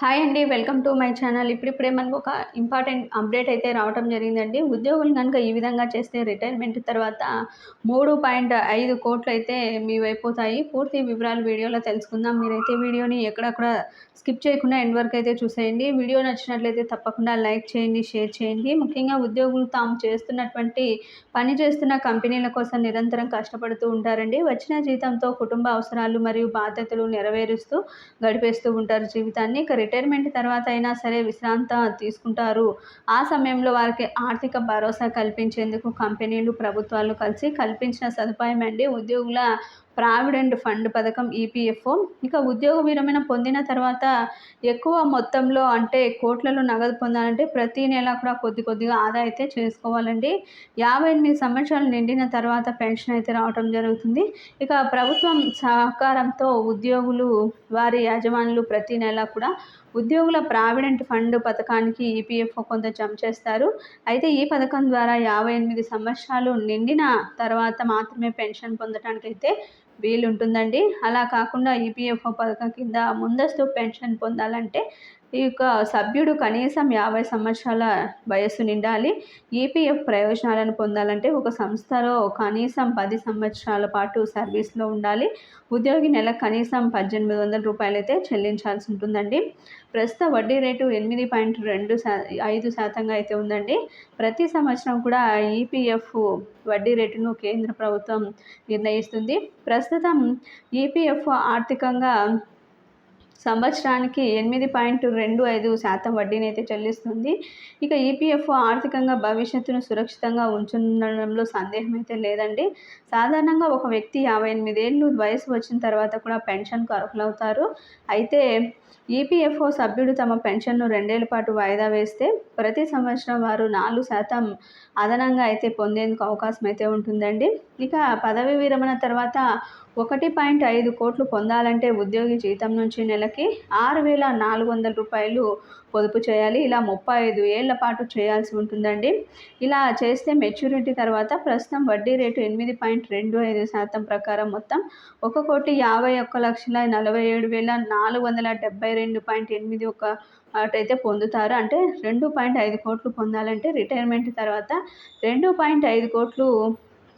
Hi అండి welcome to my channel. ఇప్పుడిప్పుడే మనకు ఒక ఇంపార్టెంట్ అప్డేట్ అయితే రావడం జరిగిందండి. ఉద్యోగులు కనుక ఈ విధంగా చేస్తే రిటైర్మెంట్ తర్వాత మూడు పాయింట్ ఐదు కోట్లు అయితే మీ అయిపోతాయి పూర్తి వివరాలు వీడియోలో తెలుసుకుందాం. మీరైతే వీడియోని ఎక్కడక్కడ స్కిప్ చేయకుండా ఎండ్ వరకు అయితే చూసేయండి. వీడియో నచ్చినట్లయితే తప్పకుండా లైక్ చేయండి షేర్ చేయండి. ముఖ్యంగా ఉద్యోగులు తాము చేస్తున్నటువంటి పని చేస్తున్న కంపెనీల కోసం నిరంతరం కష్టపడుతూ ఉంటారండి. వచ్చిన జీతంతో కుటుంబ అవసరాలు మరియు బాధ్యతలు నెరవేరుస్తూ గడిపేస్తూ ఉంటారు జీవితాన్ని. ఇక రిటైర్మెంట్ తర్వాత అయినా సరే విశ్రాంత తీసుకుంటారు. ఆ సమయంలో వారికి ఆర్థిక భరోసా కల్పించేందుకు కంపెనీలు ప్రభుత్వాలు కలిసి కల్పించిన సదుపాయం అండి. ఉద్యోగుల ప్రావిడెంట్ ఫండ్ పథకం ఈపీఎఫ్ఓ ఇక ఉద్యోగ విరమణ పొందిన తర్వాత ఎక్కువ మొత్తంలో అంటే కోట్లలో నగదు పొందాలంటే ప్రతి నెల కూడా కొద్ది కొద్దిగా ఆదా అయితే చేసుకోవాలండి. యాభై ఎనిమిది సంవత్సరాలు నిండిన తర్వాత పెన్షన్ అయితే రావటం జరుగుతుంది. ఇక ప్రభుత్వం సహకారంతో ఉద్యోగులు వారి యజమానులు ప్రతి నెల కూడా ఉద్యోగుల ప్రావిడెంట్ ఫండ్ పథకానికి ఈపీఎఫ్ఓ కొంత జమ చేస్తారు. అయితే ఈ పథకం ద్వారా యాభై ఎనిమిది సంవత్సరాలు నిండిన తర్వాత మాత్రమే పెన్షన్ పొందడానికి అయితే వీలుంటుందండి. అలా కాకుండా ఈపీఎఫ్ఓ పథకం కింద ముందస్తు పెన్షన్ పొందాలంటే ఈ యొక్క సభ్యుడు కనీసం యాభై సంవత్సరాల వయస్సు నిండాలి. ఈపీఎఫ్ ప్రయోజనాలను పొందాలంటే ఒక సంస్థలో కనీసం పది సంవత్సరాల పాటు సర్వీస్లో ఉండాలి. ఉద్యోగి నెల కనీసం పద్దెనిమిది వందల రూపాయలు అయితే చెల్లించాల్సి ఉంటుందండి. ప్రస్తుత వడ్డీ రేటు ఎనిమిది పాయింట్ రెండు శా ఐదు శాతంగా అయితే ఉందండి. ప్రతి సంవత్సరం కూడా ఈపీఎఫ్ వడ్డీ రేటును కేంద్ర ప్రభుత్వం నిర్ణయిస్తుంది. ప్రస్తుతం ప్రస్తుతం ఈపీఎఫ్ ఆర్థికంగా సంవత్సరానికి ఎనిమిది పాయింట్ రెండు ఐదు శాతం వడ్డీని అయితే చెల్లిస్తుంది. ఇక ఈపీఎఫ్ఓ ఆర్థికంగా భవిష్యత్తును సురక్షితంగా ఉంచుండడంలో సందేహం అయితే లేదండి. సాధారణంగా ఒక వ్యక్తి యాభై ఎనిమిదేళ్ళు వయసు వచ్చిన తర్వాత కూడా పెన్షన్కు అర్హులవుతారు. అయితే ఈపీఎఫ్ఓ సభ్యుడు తమ పెన్షన్ను రెండేళ్ళ పాటు వాయిదా వేస్తే ప్రతి సంవత్సరం వారు నాలుగు శాతం అదనంగా అయితే పొందేందుకు అవకాశం అయితే ఉంటుందండి. ఇక పదవి విరమణ తర్వాత ఒకటి పాయింట్ ఐదు కోట్లు పొందాలంటే ఉద్యోగి జీతం నుంచి నెలకి ఆరు వేల నాలుగు వందల రూపాయలు పొదుపు చేయాలి. ఇలా ముప్పై ఐదు ఏళ్ళ పాటు చేయాల్సి ఉంటుందండి. ఇలా చేస్తే మెచ్యూరిటీ తర్వాత ప్రస్తుతం వడ్డీ రేటు ఎనిమిది పాయింట్ రెండు ఐదు శాతం ప్రకారం మొత్తం ఒక కోటి యాభై ఒక్క లక్షల నలభై ఏడు వేల నాలుగు వందల డెబ్బై రెండు పాయింట్ ఎనిమిది ఒక అటైతే పొందుతారు. అంటే రెండు పాయింట్ ఐదు కోట్లు పొందాలంటే రిటైర్మెంట్ తర్వాత రెండు పాయింట్ ఐదు కోట్లు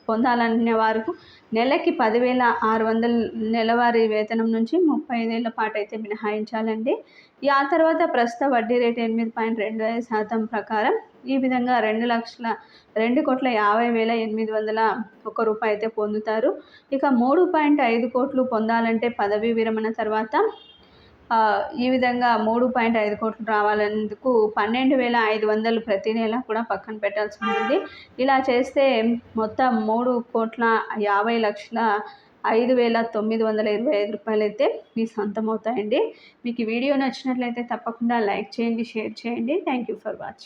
పొందాలనే వారు నెలకి పదివేల ఆరు వందల నెలవారీ వేతనం నుంచి ముప్పై ఐదేళ్ళ పాటు అయితే మినహాయించాలండి. ఆ తర్వాత ప్రస్తుత వడ్డీ రేటు ఎనిమిది పాయింట్ రెండు ఐదు శాతం ప్రకారం ఈ విధంగా రెండు లక్షల రెండు కోట్ల యాభై వేల ఎనిమిది వందల ఒక రూపాయి అయితే పొందుతారు. ఇక మూడు పాయింట్ ఐదు కోట్లు పొందాలంటే పదవీ విరమణ తర్వాత ఈ విధంగా మూడు పాయింట్ ఐదు కోట్లు రావాలందుకు పన్నెండు వేల ఐదు వందలు ప్రతి నెల కూడా పక్కన పెట్టాల్సి ఉంటుంది. ఇలా చేస్తే మొత్తం మూడు కోట్ల యాభై లక్షల ఐదు వేల తొమ్మిది వందల ఇరవై ఐదు రూపాయలు అయితే మీ సొంతం అవుతాయండి. మీకు వీడియో నచ్చినట్లయితే తప్పకుండా లైక్ చేయండి షేర్ చేయండి. Thank you for watching